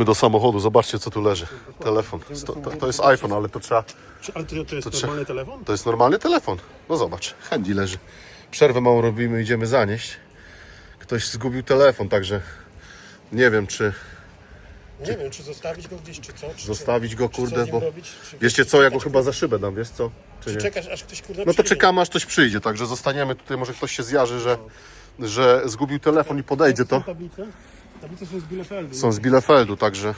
Idziemy do samochodu, zobaczcie co tu leży. Telefon. To, to, to jest iPhone, ale to trzeba. Czy- Ale to, to jest trzeba- normalny telefon? To jest normalny telefon. No zobacz, handy leży. Przerwę małą robimy, idziemy zanieść. Ktoś zgubił telefon, także nie wiem czy Nie wiem, czy zostawić go gdzieś, czy co? Czy, zostawić go, kurde, bo robić, czy wiecie co, ja go chyba za szybę dam, wiesz co? Czy Czy czekasz, aż ktoś kurde No to przyjdzie? czekamy aż ktoś przyjdzie, także zostaniemy tutaj, może ktoś się zjarzy, że, że zgubił telefon i podejdzie to. Są tablice? Są z Bielefeldu. Są z Bielefeldu, także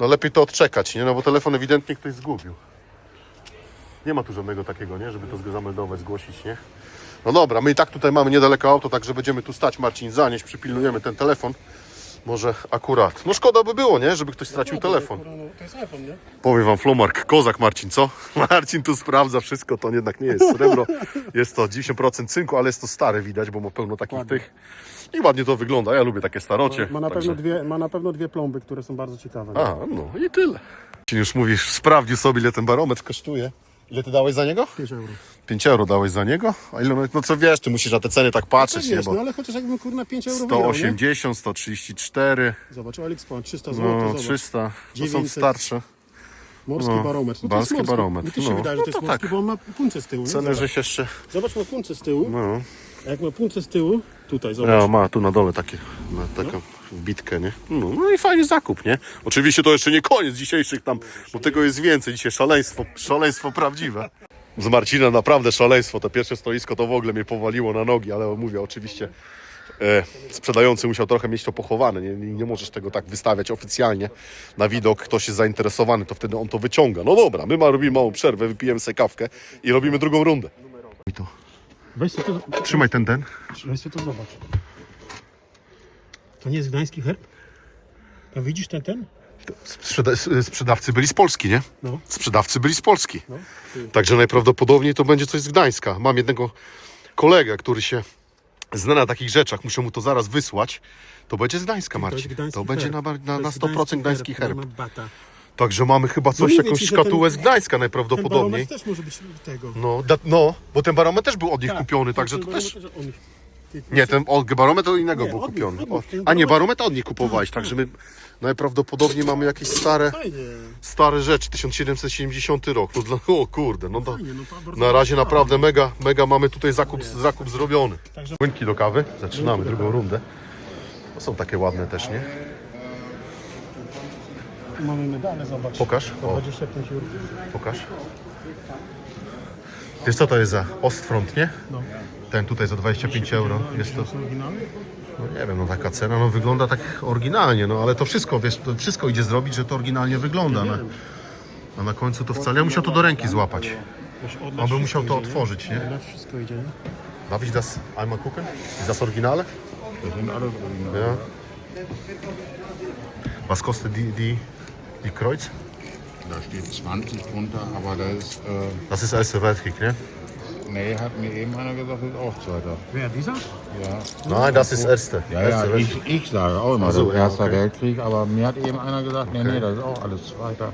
no lepiej to odczekać, nie? No bo telefon ewidentnie ktoś zgubił. Nie ma tu żadnego takiego, nie? Żeby to zameldować, zgłosić, nie? No dobra, my i tak tutaj mamy niedaleko auto, także będziemy tu stać, Marcin, zanieść, przypilnujemy ten telefon. Może akurat. No szkoda by było, nie? Żeby ktoś stracił telefon. No, to jest iPhone, nie? Powiem wam, Flomark, kozak Marcin, co? Marcin tu sprawdza wszystko, to jednak nie jest srebro. Jest to 90% cynku, ale jest to stare widać, bo ma pełno takich Ładnie. tych. I ładnie to wygląda, ja lubię takie starocie. Ma na, także- pewno dwie, ma na pewno dwie plomby, które są bardzo ciekawe. nie? A, no i tyle. Ci już mówisz, sprawdził sobie, ile ten barometr kosztuje. Ile ty dałeś za niego? 5 euro. 5 euro dałeś za niego? A ile, no co wiesz, ty musisz na te ceny tak patrzeć, nie? Wiesz, no Bo ale chociaż jakbym kurna 5 euro wygrał, nie? 180, 134, Zobacz, AliExpress 300 zł, no zobacz. 300, to są 900. starsze. Morski no, barometr. No to morski barometr, Mi to się no. wydaje, że No to jest to morski, tak. bo on ma punce z tyłu. nie? Ceny, Zobacz. żeś jeszcze... Zobacz, ma punce z tyłu. No, A jak ma punce z tyłu, tutaj, zobacz. ja, ma tu na dole takie, na taką wbitkę, nie? No, no i fajny zakup, nie? Oczywiście to jeszcze nie koniec dzisiejszych tam, bo tego jest więcej. Dzisiaj szaleństwo, szaleństwo prawdziwe. Z Marcina naprawdę szaleństwo. To pierwsze stoisko to w ogóle mnie powaliło na nogi, ale mówię, oczywiście e, sprzedający musiał trochę mieć to pochowane. Nie, nie, nie możesz tego tak wystawiać oficjalnie na widok. Ktoś jest zainteresowany, to wtedy on to wyciąga. No dobra, my ma, robimy małą przerwę, wypijemy sobie kawkę i robimy drugą rundę. I to. Weź sobie to, Trzymaj ten, ten. weź sobie to zobacz. To nie jest gdański herb? A widzisz ten, ten? Sprzeda sprzedawcy byli z Polski, nie? No. Sprzedawcy byli z Polski. No. Także najprawdopodobniej to będzie coś z Gdańska. Mam jednego kolegę, który się zna na takich rzeczach, muszę mu to zaraz wysłać. To będzie z Gdańska, To jest Marcin. gdański To będzie na, bar- na, To na jest 100% gdański herb. Ma bata. Także mamy chyba coś, mówię jakąś ci, że szkatułę ten- z Gdańska Ten najprawdopodobniej. barometr też może być tego. No, da, no, bo ten barometr też był od nich Tak, kupiony, ten także to też... Nie, ten od, barometr od innego Nie, był od nich, kupiony. od nich. O, Ten a nie, barometr- barometr od nich kupowałeś, także my najprawdopodobniej mamy jakieś stare... Fajnie. stare rzeczy, 1770 rok. No dla, o kurde, no, Fajnie, no to bardzo na razie naprawdę mega, mega mamy tutaj zakup, zakup zrobiony. Także- Płynki do kawy, zaczynamy drugą rundę. To są takie ładne też, nie? Mamy medale, zobacz. Pokaż. O. 25 euro. Pokaż. Wiesz co to jest za Ostfront, nie? No. Ten tutaj za 25 euro. Jest to, no nie wiem, no taka cena, no wygląda tak oryginalnie, no ale to wszystko, wiesz, to wszystko idzie zrobić, że to oryginalnie wygląda. No. A na końcu to wcale, ja musiał to do ręki złapać. On by musiał to otworzyć, nie? Wszystko idzie, nie? Darf ich das einmal gucken? Ist das Originale? Das sind alles Original. Ja. Was kostet die, die, die Kreuz? Da steht 20 drunter, aber da ist, äh, Das ist Erster Weltkrieg, ne? nee, hat mir eben einer gesagt, das ist auch zweiter. Wer, dieser? Ja, Nein, das ist Erste. ja, Erster ja Weltkrieg. ich, ich sage auch immer, so, das ja, Erster okay. Weltkrieg, aber mir hat eben einer gesagt, nee, nee, das ist auch alles zweiter.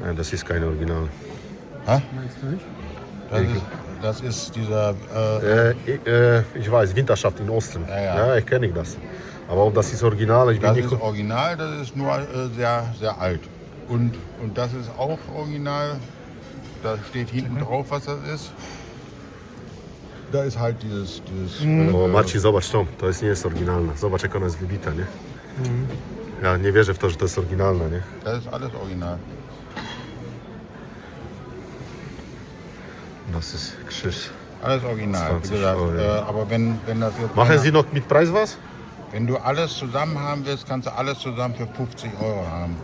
Nein, das ist kein Original. Hä? Meinst du nicht? Das ist, das ist dieser, äh, Äh, ich, äh, ich weiß, Winterschaft in Osten. Ja, ja. ich kenne das. Aber ob das ist Original, ich bin das nicht... ist original, das ist nur äh, sehr, sehr alt. Und, und das ist auch original, da steht hinten drauf, was das ist. Da ist halt dieses, dieses O, äh, Marcin, zobacz to, to jest, nie jest oryginalne. Zobacz jak ona jest wybita, nie? Ja nie wierzę w to, że to jest oryginalne, nie? das ist alles original. Das ist Krzyż. Alles original. 20 Wie gesagt, äh, aber wenn, wenn das jetzt Machen einer- Sie noch mit Preis was? Wenn du alles zusammen haben willst, kannst du alles zusammen für 50 Euro haben.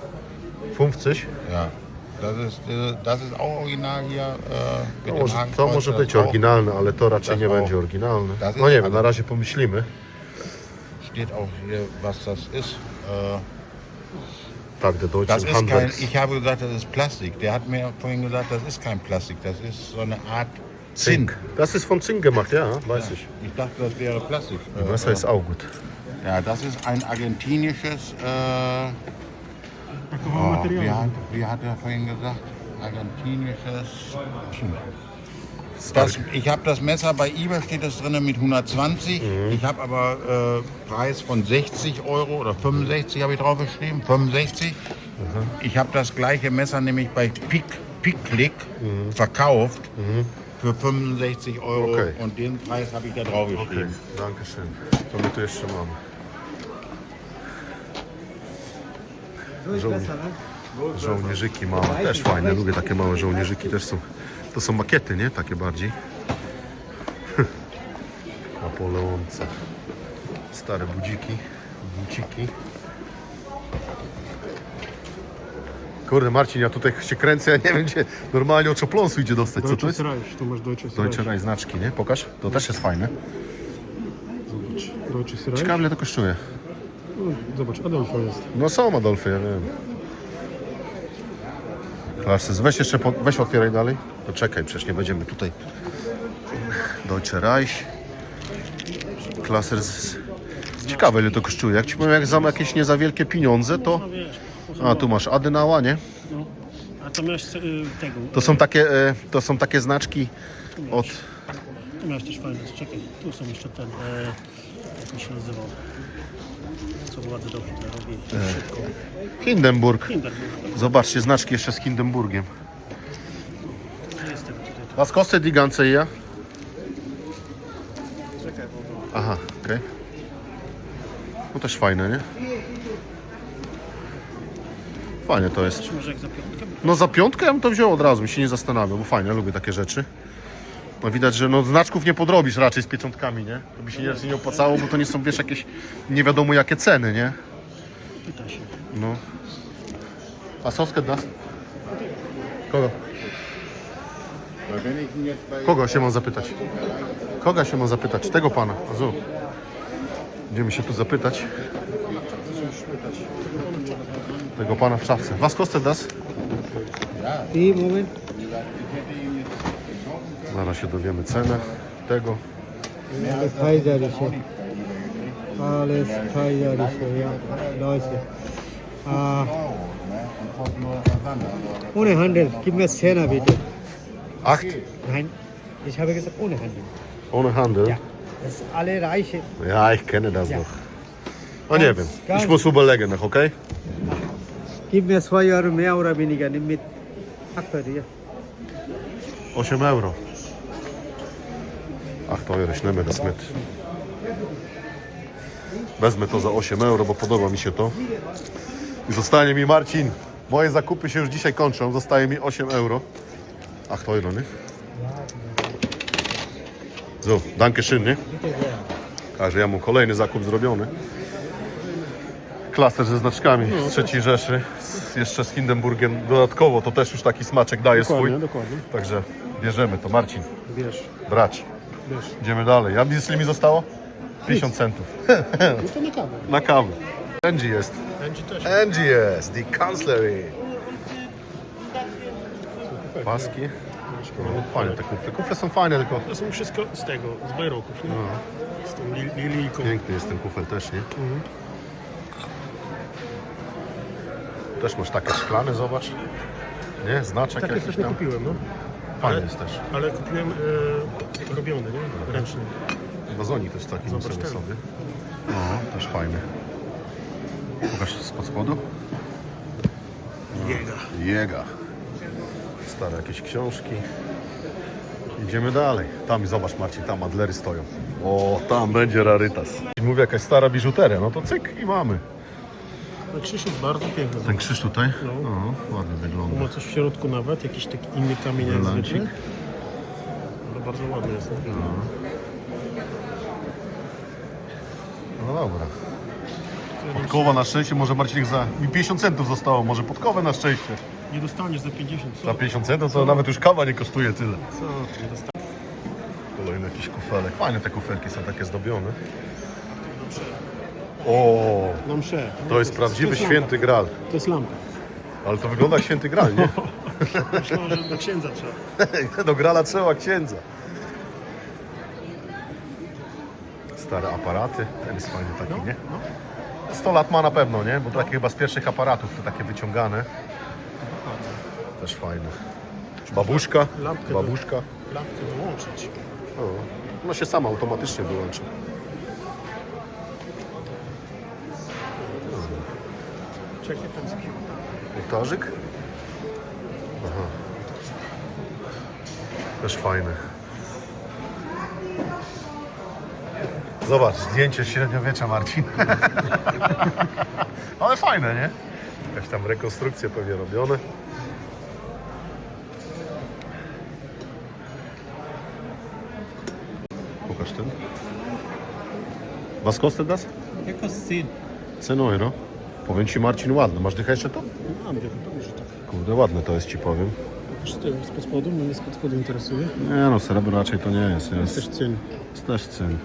50? Ja. Das ist, äh, das ist auch original hier. Äh, dem może, to może das być auch. oryginalne, ale to raczej Das nie będzie oryginalne. No nie wiem, na razie pomyślimy. Steht auch hier, was das ist. Äh, Tak, der deutsche das ist kein, ich habe gesagt, das ist Plastik. Der hat mir vorhin gesagt, das ist kein Plastik. Das ist so eine Art Zinn. Zink. Das ist von Zink gemacht, ja, weiß ich. Ich dachte, das wäre Plastik. Äh, Wasser ist auch gut. Ja, das ist ein argentinisches. Äh, oh, wie, hat, wie hat er vorhin gesagt? Argentinisches. Das, ich habe das Messer bei eBay steht das drin mit 120. Ich habe aber äh, Preis von 60 Euro oder 65 habe ich draufgeschrieben. 65. Ich habe das gleiche Messer nämlich bei Pick, Picklick verkauft für 65 Euro Okay. und den Preis habe ich da draufgeschrieben. Okej, danke schön. To my tu Żołnierz, żołnierzyki małe, też fajne, lubię takie małe żołnierzyki, też są, to są makiety, nie? Takie bardziej. Napoleonce. Stare budziki, buciki. Kurde Marcin, ja tutaj się kręcę, ja nie wiem gdzie, normalnie oczopląsu idzie dostać, co to jest? Reich, tu masz Deutsche Reich. Reich znaczki, nie? Pokaż, to też jest fajne. Reich. Ciekawe ile to kosztuje. Zobacz, Adolfo jest. No są Adolfy, ja wiem. Klasy, weź jeszcze, po, weź otwieraj dalej. To czekaj, przecież nie będziemy tutaj. Deutsche Reich. Klaser z... Ciekawe ile to kosztuje. Jak ci powiem, jak za jakieś nie za wielkie pieniądze, to... No A, tu masz Adenała, nie? no. A to miałeś y, tego. To są takie, e, to są takie znaczki od... Tu miałeś też fajne. Czekaj, tu są jeszcze ten. E, jak on się nazywał? Co ładnie dobrze to robi. Szybko. Hindenburg. Hindenburg. Zobaczcie, znaczki jeszcze z Hindenburgiem. Jest tego tutaj. Was kostet die ganze? Czekaj, bo Aha, okej. No też fajne, nie? Fajnie to jest. Być może jak za piątkę. No za piątkę ja bym to wziął od razu, mi się nie zastanawiał, bo fajnie, lubię takie rzeczy. No widać, że no znaczków nie podrobisz raczej z pieczątkami, nie? To by się nie, nie opłacało, bo to nie są, wiesz, jakieś nie wiadomo jakie ceny, nie? Pyta się. No. A soskę das? Kogo? Kogo się mam zapytać? Kogo się mam zapytać? Tego pana, Azu. Będziemy się tu zapytać. Tego pana w szafce. Was kostet das? I moment. Zaraz się dowiemy cenę tego. Alles kaiserische. Alles kaiserische, ja. Leute. Ah, ohne Handel. Gib mir Zehner bitte. Acht. Nein, ich habe gesagt ohne Handel. Ohne Handel. Ja. Das ist alle Reiche. Ja, ich kenne das Ja. noch. No nie wiem. Ich muss überlegen noch, okay? Gib mir zwei Euro mehr oder weniger. Nimm mit. Euro, ja. 8 euro. Ach, to euro, śniemy das mit. Wezmę to za 8 euro, bo podoba mi się to. I zostanie mi Marcin. Moje zakupy się już dzisiaj kończą. Zostaje mi 8 euro. Ach, to euro, nie? So, danke schön, nie? Także ja mam kolejny zakup zrobiony. Klaser ze znaczkami z trzeciej Rzeszy. Z, jeszcze z Hindenburgiem dodatkowo. To też już taki smaczek daje swój. Dokładnie, dokładnie. Także bierzemy to. Marcin, Wiesz, brać. Wiesz. Idziemy dalej. A wiesz, ile mi zostało? 50 centów. No to na kawę. Na kawę. Angie jest. Będzie też. Angie jest, die Kanzlerin. Paski. No, fajne te kufle. Kufle są fajne, tylko To są wszystko z tego, z bajroków, nie? Z tą li- lilijką. piękny jest ten kufel też, nie? Też masz takie szklane, zobacz. Nie? Znaczek Takie jakiś tam. kupiłem, no. Fajny jest też. Ale kupiłem e, robiony, nie? Ręczny. Wazonik też taki Zobacz sobie ten. sobie. No, też fajny. Pokaż spod spodu. Jego. Jega. Stare jakieś książki. Idziemy dalej. Tam zobacz Marcin, tam adlery stoją. O, tam będzie rarytas. Mówię jakaś stara biżuteria, no to cyk i mamy. No krzyż jest bardzo piękny. Ten krzyż tutaj? No. No, ładnie Tu wygląda. ma coś w środku nawet, jakiś taki inny kamień jak zwykle. Ale bardzo ładny jest. Nie? No dobra. Podkowa na szczęście, może Marcin za... Mi 50 centów zostało, może podkowę na szczęście. nie dostaniesz za 50. Co? Za 50 centów to nawet już kawa nie kosztuje tyle. Co? Nie dostaniesz. Kolejny jakiś kufelek. Fajne te kufelki są takie zdobione. O, Na mszę. to jest prawdziwy święty gral. To jest lampa. Ale to wygląda jak święty gral, nie? Myślałem, że do księdza trzeba. Do grala trzeba księdza. Stare aparaty, ten jest fajny taki, nie? 100 lat ma na pewno, nie? Bo to takie chyba z pierwszych aparatów, te takie wyciągane. Też fajne. Babuszka, Lampkę do- babuszka. lampkę wyłączyć. O, ona się sama automatycznie wyłączy. Jest Ołtarzyk? Aha. Też fajny. Zobacz, zdjęcie średniowiecza, Marcin. Ale fajne, nie? Jakaś tam rekonstrukcje pewnie robione. Pokaż ten. Was kostet das? Jak kostet 10? 10 euro. Powiem Ci Marcin, ładne. Masz dychę jeszcze to? Mam, wiem, dobrze tak. Kurde, ładne to jest Ci powiem. Spod spodu? Mnie spod spodu interesuje. Nie no, srebro raczej to nie jest. Też Jest, cyn. jest też cen.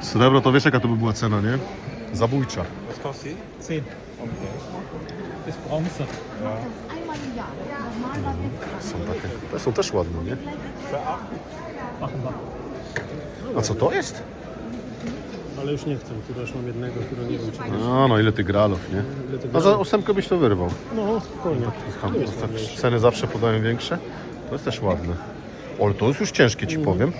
Srebro to wiesz jaka to by była cena, nie? Zabójcza. 10. Jest Bronze. Einmal im Jahr. Normalerweise Są takie. Te są też ładne, nie? A co to jest? Ale już nie chcę, tu już mam jednego, który nie wiem czy A no ile ty gralów, nie? ile. A za ósemkę byś to wyrwał. No, spokojnie. Jest tak, ceny zawsze podają większe. To jest też ładne. O, ale to jest już ciężkie ci powiem.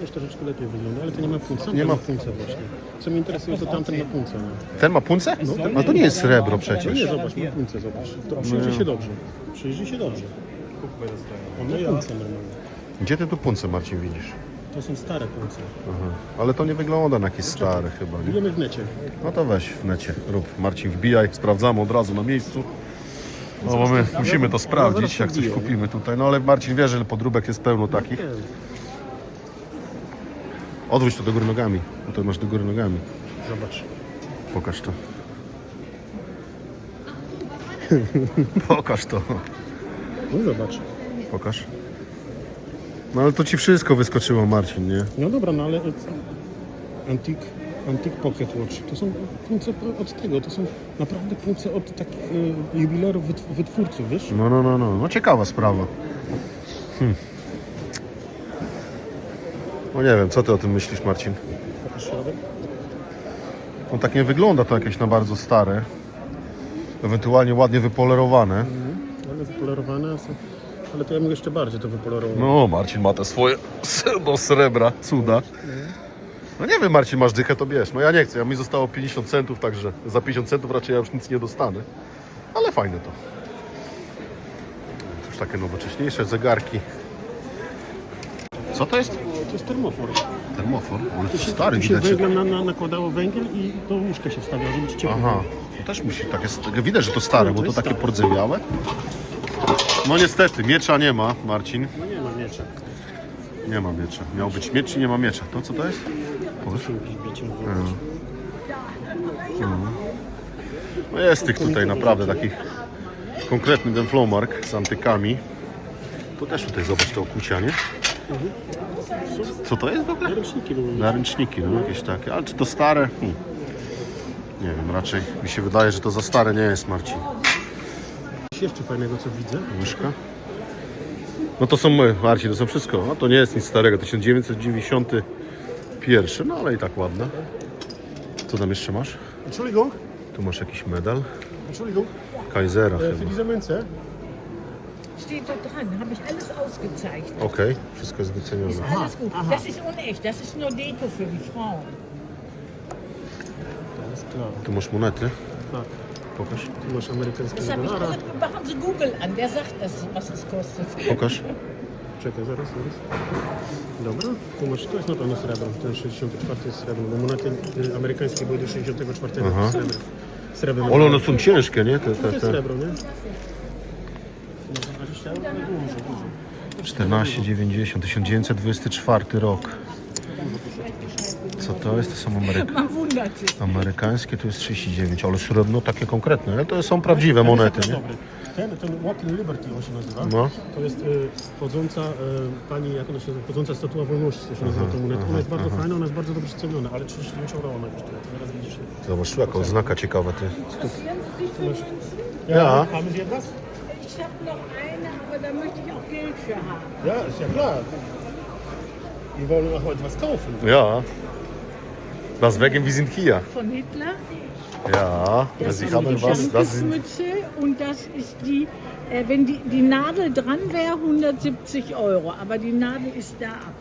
Już troszeczkę lepiej wygląda, ale to nie ma punca. Nie ma- punca właśnie. Co mnie interesuje, to tamten ma punca. No. Ten ma punce? A to nie jest srebro No przecież. nie, zobacz, ma punce, zobacz. To przyjrzyj się dobrze. Przyjrzyj się dobrze. On ma punce normalnie. Gdzie ty tu punce, Marcin, widzisz? To są stare punce. Aha. Ale to nie wygląda na jakieś stare chyba, nie? Bijemy w necie. No to weź w necie, rób. Marcin, wbijaj, sprawdzamy od razu na miejscu. No bo my musimy to sprawdzić, jak coś kupimy tutaj. No ale Marcin wie, że podróbek jest pełno takich. Odwróć to do góry nogami. Tutaj masz do góry nogami. zobacz. Pokaż to. Pokaż to. No zobacz. Pokaż. No ale to ci wszystko wyskoczyło, Marcin, nie? No dobra, no ale Antik, Antik Pocket Watch. To są punce od tego, to są naprawdę punce od takich e, jubilerów wytw- wytwórców, wiesz? No, no, no, no. No ciekawa sprawa. Hmm. No nie wiem, co ty o tym myślisz, Marcin? Środek. No tak nie wygląda to jakieś na bardzo stare. Ewentualnie ładnie wypolerowane. Ale wypolerowane są. Ale to ja bym jeszcze bardziej to wypolerował. No, Marcin ma te swoje do srebra, cuda. No nie wiem, Marcin, masz dychę, to bierz. No ja nie chcę, ja mi zostało 50 centów, także za 50 centów raczej ja już nic nie dostanę. Ale fajne to. Już takie nowocześniejsze zegarki. Co to jest? To jest termofor. Termofor. Ale to stary Tu się widać. że- węglem na, na, nakładało węgiel i do łóżka się wstawia, żeby ci ciepło Aha, to też musi takie. Widać, że to stare, No, bo to jest takie pordzewiałe. No niestety, miecza nie ma, Marcin. No nie ma miecza. Nie ma miecza. Miał być miecz i nie ma miecza. To co to jest? Koszulki bicie No jest tych tutaj naprawdę takich konkretny ten flowmark z antykami. To też tutaj zobacz te okucia, nie? Co to jest w ogóle? Ręczniki były. Naręczniki, no jakieś takie. Ale czy to stare? Hmm. Nie wiem, raczej mi się wydaje, że to za stare nie jest, Marcin. Coś jeszcze fajnego, co widzę. Łyżka? No to są my, Marcin, to są wszystko. No to nie jest nic starego, 1991, no ale i tak ładne. Co tam jeszcze masz? Entschuldigung, Tu masz jakiś medal. Entschuldigung. Kaisera E, für chyba. diese Münze Steht da dran, habe ich alles ausgezeichnet. Okej, wszystko jest wycenione. Alles gut. Das ist unecht, das ist nur Deko für die Frauen. to jest klar. Tu masz monety. Tak. Pokaż. Tu masz amerykańskiego Das habe ich dolara. Machen Sie Google an, der sagt das, was es kostet. Pokaż. Czekaj, zaraz, zaraz. Dobra, tu masz, to jest na pewno srebro. Ten 64 jest srebro, bo monety y, amerykańskie były do 64 Aha. srebro. Srebro. Ale one są ciężkie, nie? Te, To te, jest te. srebro, nie? No, 20 euro, ale dużo, dużo. 14,90, 1924 rok. Co to jest? To są Ameryk Man amerykańskie, to jest 39, ale srebrno takie konkretne, ale to są prawdziwe monety, Ten nie? jest dobry. Ten, ten Walking Liberty on się nazywa. No. To jest y, chodząca y, pani, jak ona się nazywa, chodząca statua wolności, to się nazywa ta moneta. Ona jest bardzo fajna, ona jest bardzo dobrze ceniona, ale 39 euro ona kosztuje. Teraz widzisz. Zobacz, tu jaka oznaka ciekawa, ty. Ja. Haben Sie etwas? Ich habe noch eine, aber da möchte ich auch Geld für haben. Ja, ist ja klar. Die wollen auch etwas kaufen. Ja. Deswegen wir sind hier. von Hitler. Ja, Sie haben was. Das sind, und das ist die, äh, wenn die, die Nadel dran wäre, 170 Euro. Aber die Nadel ist da ab.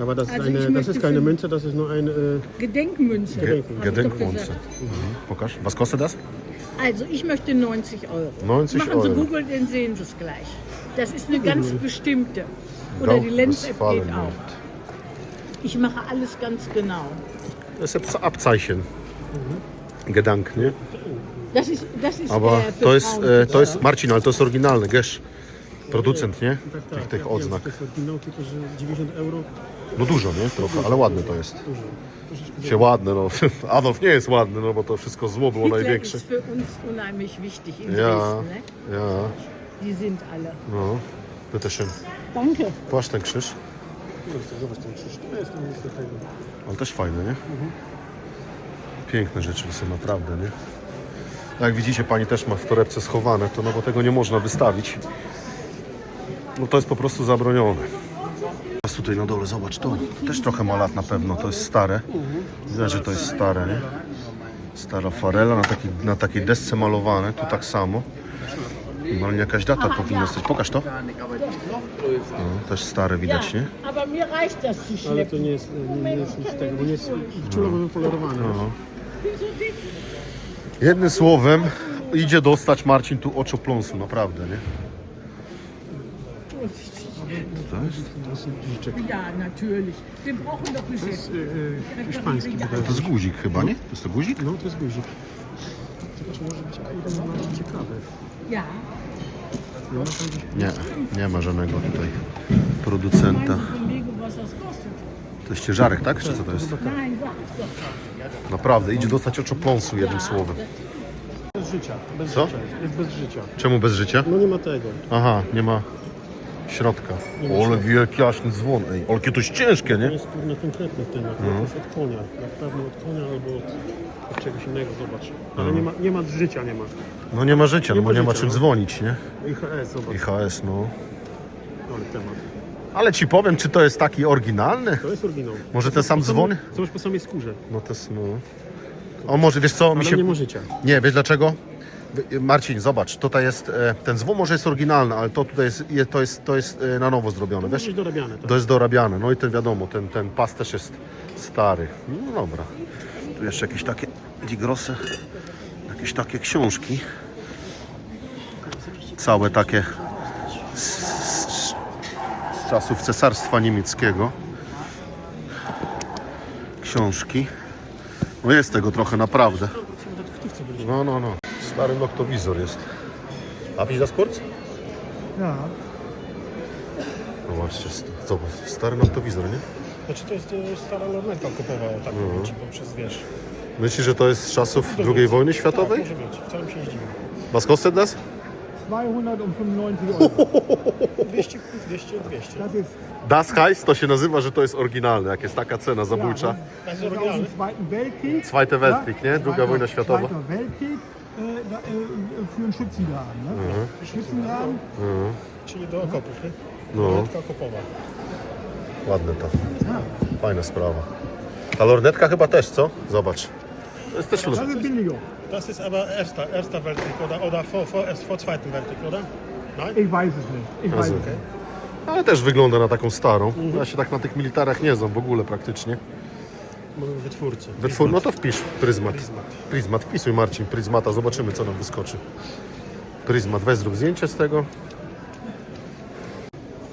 Aber das ist, Also ich eine, das ist keine Münze, das ist nur eine. Äh, Gedenkmünze. Ge doch Gedenkmünze. Mhm. Was kostet das? Also ich möchte 90 Euro. 90 Machen Sie Euro. Google, dann sehen Sie es gleich. Das ist eine ganz bestimmte. Oder Gauck die Lenz-App geht auch. Ich mache alles ganz genau. Das ist Abzeichen. Gedank, nie? Das ist, das ist Aber äh, to jest, e, to jest Marcin, ale to jest oryginalny, wiesz? Producent, nie? tak, tak, Tych, tych ja wiem, odznak. To jest oryginał, tylko że 90 euro. No dużo, nie? Trochę, ale ładne to jest. Się ładne, no. Adolf nie jest ładny, no bo to wszystko zło było Hitler największe. ist für uns unheimlich wichtig in Ja, Dresden. Ne? ja, Die sind alle. no. Bitte schön. Danke. Płaszcz ten krzyż. Ale też fajne, nie? Piękne rzeczy są naprawdę, nie? Jak widzicie, pani też ma w torebce schowane, to no bo tego nie można wystawić. No to jest po prostu zabronione. Teraz tutaj na dole, zobacz, to też trochę ma lat na pewno, to jest stare. Widać, że to jest stare, nie? Stara farela na takiej, na takiej desce malowane, tu tak samo. No, ale jakaś data powinna stać. Pokaż to. No, też stare widać, nie? Aber mir reicht das zu Ale to nie jest, nie, nie jest nic z tego, bo nie jest wczulowo wypolerowane. No. Jednym słowem, idzie dostać Marcin tu oczopląsu, naprawdę, nie? To jest? To jest guziczek. Ja, natürlich. Wir brauchen doch To jest Chef. e, e, hiszpański wydaje To jest guzik chyba, nie? To jest to guzik? No, to jest guzik. Zobacz, może być kurde, może być ciekawe. Ja. Nie, nie ma żadnego tutaj producenta. To jest ciężarek, tak? Czy co to jest? Naprawdę, idzie dostać oczopląsu jednym słowem. bez życia. Bez Co? życia. Jest bez życia. Czemu bez życia? No nie ma tego. Aha, nie ma środka. O, ale wielki jaśny dzwon. Ej, ale jakie to jest ciężkie, To nie? jest kurde konkretny temat. To jest od konia. Na pewno od konia albo od, od czegoś innego, zobacz. Ale nie ma, nie ma życia, nie ma. No nie ma życia, no bo nie ma czym no. dzwonić, nie? IHS, zobacz. IHS, no. Ale temat. Ale ci powiem, czy to jest taki oryginalny? To jest oryginał. Może ten sam dzwon? Zobacz po samej skórze. No to jest, no. O, może wiesz co, mi Ale się... nie ma życia. Nie, wiesz dlaczego? Marcin, zobacz, tutaj jest, e, ten dzwon może jest oryginalny, ale to tutaj jest, je- to jest, to jest e, na nowo zrobione, To wiesz? być dorabiane. Tak? To jest dorabiane, no i ten wiadomo, ten, ten pas też jest stary. No dobra. Tu jeszcze jakieś takie digrosy, jakieś takie książki. Całe takie z, z, z czasów cesarstwa niemieckiego. Książki. No jest tego trochę naprawdę. No, no, no. Stary noktowizor jest. A widzisz das kurz? Ja. No właśnie, zobacz, stary noktowizor, nie? Znaczy to jest stara lornetka kupowała, tak Mhm. ci poprzez wiesz. Myślisz, że to jest z czasów II wojny Tak, światowej? może być. Wcale się nie zdziwił. Was kostet das? 295 Euro. 200, 200, 200. Das ist, Das heißt, to się nazywa, że to jest oryginalne, jak jest taka cena zabójcza. To jest das ist aus oryginalny. dem Zweiten Weltkrieg. Nie? Druga wojna światowa. Zweiter Weltkrieg für einen Schützengraben. Ne? Mhm. Schützengraben, Czyli do okopów, nie? No, Lornetka okopowa. ładne to. Fajna sprawa. Ta lornetka chyba też, co? Zobacz. To jest też lornetka. ist billiger. Das ist aber erster, erster Weltkrieg oder, oder vor, vor, erst vor Zweiten Weltkrieg, oder? Nein? Ich weiß es nicht. Ich weiß es nicht. Ale też wygląda na taką starą. Ja się tak na tych militarach nie znam w ogóle praktycznie. Wytwórcy. Wytwór, no to wpisz pryzmat. Pryzmat. Pryzmat, wpisuj Marcin, pryzmata, zobaczymy co nam wyskoczy. Pryzmat, weź zrób zdjęcie z tego.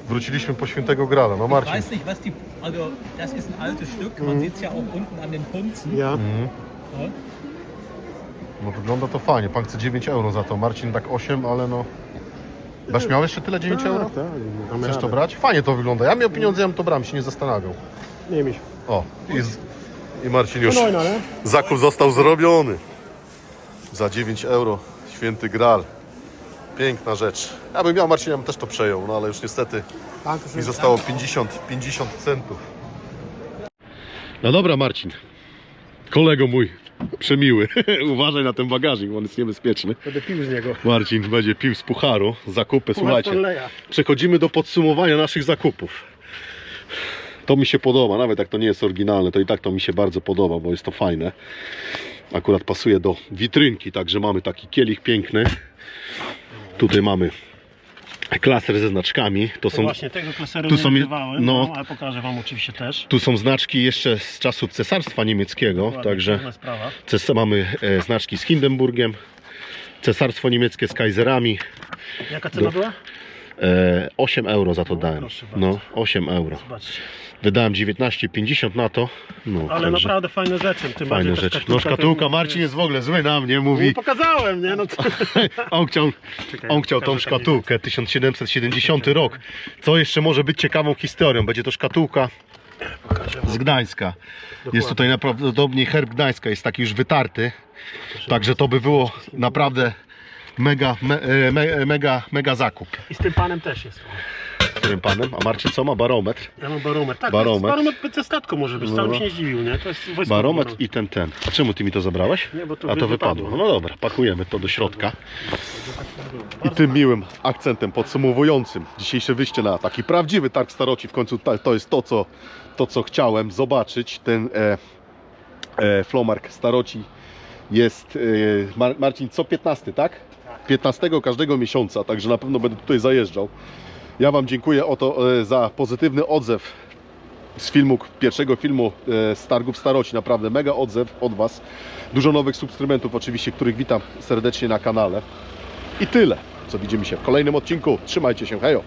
Wróciliśmy po świętego Grala, no Ich Marcin. weiß nicht, was die. Also, das ist ein altes Stück. Man sieht es ja auch unten an den Punzen. Ja. No wygląda to fajnie, pan chce 9 euro za to, Marcin tak 8, ale no... Dasz miał jeszcze tyle 9 euro? Tak, tak. Damy Chcesz to brać? Fajnie to wygląda. Ja miał pieniądze, ja bym to brał, się nie zastanawiał. Nie mieć. O, z, i Marcin już... No, no, ale. Zakup został zrobiony. Za 9 euro. Święty Gral. Piękna rzecz. Ja bym miał Marcin, ja bym też to przejął, no ale już niestety mi zostało 50, 50 centów. No dobra Marcin. Kolego mój, przemiły. Uważaj na ten bagażnik, bo on jest niebezpieczny. Będę pił z niego. Marcin będzie pił z pucharu zakupy. Słuchajcie, Stanleya. przechodzimy do podsumowania naszych zakupów. To mi się podoba, nawet jak to nie jest oryginalne, to i tak to mi się bardzo podoba, bo jest to fajne. Akurat pasuje do witrynki, także mamy taki kielich piękny. Tutaj mamy klaser ze znaczkami. To To są, właśnie tego klaseru tu nie są- no. no, ale pokażę Wam oczywiście też. tu są znaczki jeszcze z czasów Cesarstwa Niemieckiego, Dokładnie, także ces- mamy e, znaczki z Hindenburgiem, Cesarstwo Niemieckie z Kaiserami. Jaka cena była? E, 8 euro za to dałem. proszę bardzo. No, 8 euro. Zobaczcie. Wydałem 19,50 na to. No, Ale także naprawdę fajne rzeczy. Tym fajne rzeczy. No szkatułka Marcin jest w ogóle zły na mnie, mówi. No, pokazałem, nie? No to... On chciał, Czekaj, on chciał tą szkatułkę, 1770 rok. Co jeszcze może być ciekawą historią? Będzie to szkatułka z Gdańska. Jest tutaj najprawdopodobniej herb Gdańska, jest taki już wytarty. Także to by było naprawdę mega, me, e, me, mega, mega zakup. I z tym panem też jest. Którym panem? A Marcin co ma? Barometr. Ja mam barometr. Tak, Barometr. barometr. barometr ze statką może być, No. bym się nie zdziwił, nie? To jest wojskowy Barometr i ten, ten. A czemu ty mi to zabrałeś? Nie, bo to A to wy- wypadło. wypadło. No dobra, pakujemy to do środka. I tym miłym akcentem podsumowującym dzisiejsze wyjście na taki prawdziwy targ staroci. W końcu ta- to jest to, co, to, co chciałem zobaczyć. Ten e, e, Flomark staroci jest, e, Mar Marcin, co 15, tak? 15 każdego miesiąca, także na pewno będę tutaj zajeżdżał. Ja Wam dziękuję o to, e, za pozytywny odzew z filmu, pierwszego filmu e, z targów staroci. Naprawdę mega odzew od Was. Dużo nowych subskrybentów oczywiście, których witam serdecznie na kanale. I tyle, co widzimy się w kolejnym odcinku. Trzymajcie się, hejo!